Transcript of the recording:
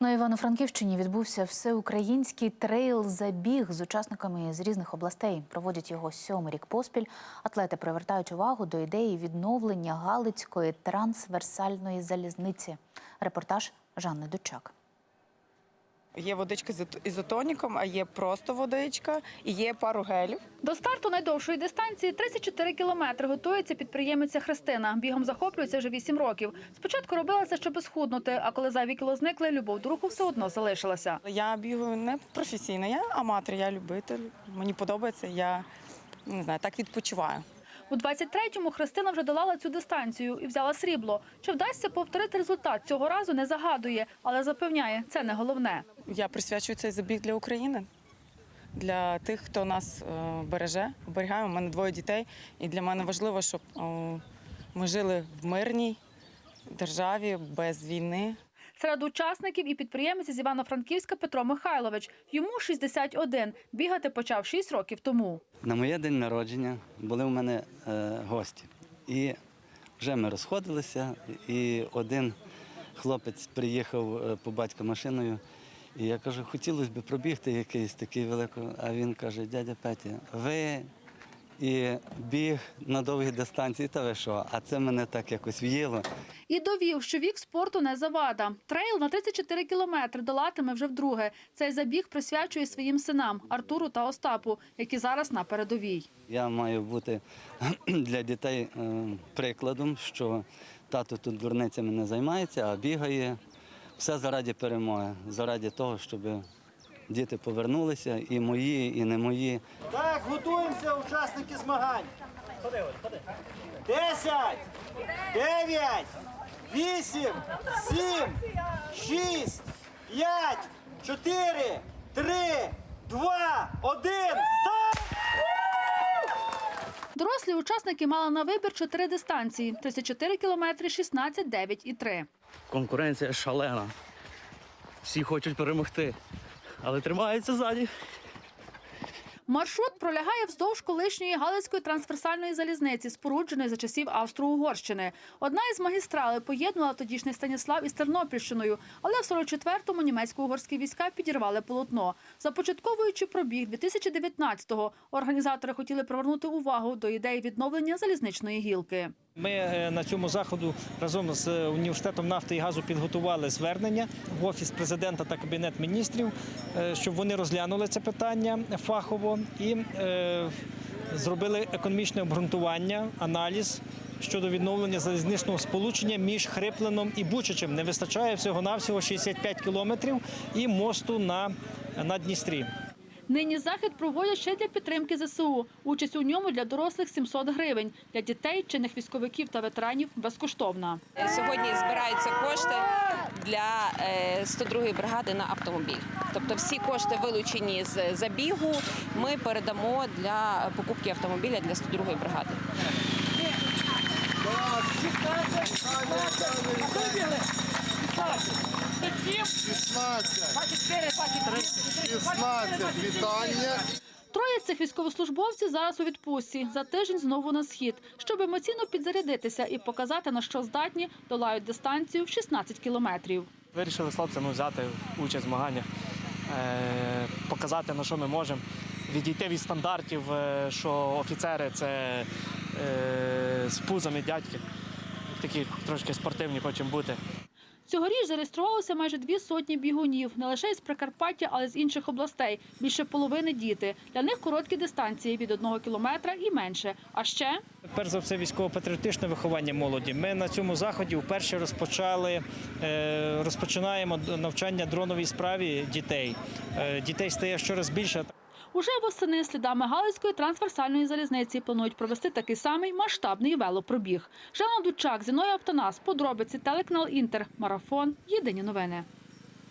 На Івано-Франківщині відбувся всеукраїнський трейл-забіг з учасниками з різних областей. Проводять його сьомий рік поспіль. Атлети привертають увагу до ідеї відновлення Галицької трансверсальної залізниці. Репортаж Жанни Дучак. Є водичка з ізот- ізотоніком, а є просто водичка і є пару гелів. До старту найдовшої дистанції 34 кілометри готується підприємиця Христина. Бігом захоплюється вже 8 років. Спочатку робила це, щоб схуднути, а коли зайві кіло зникли, любов до руху все одно залишилася. Я бігаю не професійно, я аматор, я любитель. Мені подобається, я не знаю, так відпочиваю. У 23-му Христина вже долала цю дистанцію і взяла срібло. Чи вдасться повторити результат цього разу, не загадує, але запевняє, це не головне. Я присвячую цей забіг для України, для тих, хто нас е, береже, оберігає. У мене двоє дітей, і для мене важливо, щоб ми жили в мирній державі без війни. Серед учасників і підприємець з Івано-Франківська Петро Михайлович. Йому 61. Бігати почав 6 років тому. На моє день народження були у мене е, гості. І вже ми розходилися, і один хлопець приїхав е, по батька машиною. І я кажу, хотілося б пробігти якийсь такий великий. А він каже, дядя Петя, ви і біг на довгій дистанції, та ви що? А це мене так якось в'їло. І довів, що вік спорту не завада. Трейл на 34 кілометри долатиме вже вдруге. Цей забіг присвячує своїм синам Артуру та Остапу, які зараз на передовій. Я маю бути для дітей е, прикладом, що тато тут дурницями не займається, а бігає все заради перемоги, заради того, щоб діти повернулися, і мої, і не мої. Так, готуємося, учасники змагань. Десять, дев'ять, вісім, сім, шість, п'ять, чотири, три, два, один. Старт! Дорослі учасники мали на вибір чотири дистанції: 34 кілометри, 16, 9 і 3. Конкуренція шалена. Всі хочуть перемогти, але тримаються ззаді. Маршрут пролягає вздовж колишньої Галицької трансверсальної залізниці, спорудженої за часів Австро-Угорщини. Одна із магістралей поєднувала тодішній Станіслав із Тернопільщиною, але в 44-му німецько-угорські війська підірвали полотно. Започатковуючи пробіг 2019-го, організатори хотіли привернути увагу до ідеї відновлення залізничної гілки. Ми е, на цьому заходу разом з університетом нафти і газу підготували звернення в офіс президента та кабінет міністрів, е, щоб вони розглянули це питання фахово і е, зробили економічне обґрунтування, аналіз щодо відновлення залізничного сполучення між Хрипленом і Бучачем. Не вистачає всього навсього 65 кілометрів і мосту на, на Дністрі. Нині захід проводять ще для підтримки ЗСУ. Участь у ньому для дорослих 700 гривень, для дітей, чинних військовиків та ветеранів безкоштовна. Сьогодні збираються кошти для е, 102-ї бригади на автомобіль. Тобто всі кошти, вилучені з забігу, ми передамо для покупки автомобіля для 102-ї бригади. Вітання. Троє з цих військовослужбовців зараз у відпустці. За тиждень знову на схід, щоб емоційно підзарядитися і показати, на що здатні, долають дистанцію в 16 кілометрів. Вирішили з хлопцями взяти участь в змаганнях, е, показати, на що ми можемо, відійти від стандартів, е, що офіцери це е, з пузами дядьки. Такі трошки спортивні хочемо бути. Цьогоріч зареєструвалося майже дві сотні бігунів, не лише із Прикарпаття, але й з інших областей. Більше половини діти. Для них короткі дистанції від одного кілометра і менше. А ще Перш за все, військово-патріотичне виховання молоді. Ми на цьому заході вперше розпочали е, розпочинаємо навчання дроновій справі дітей. Е, Дітей стає щораз більше. Уже восени слідами Галицької трансверсальної залізниці планують провести такий самий масштабний велопробіг. Жанна Дучак, Зіною Автонас, подробиці, телеканал Інтер, Марафон. Єдині новини.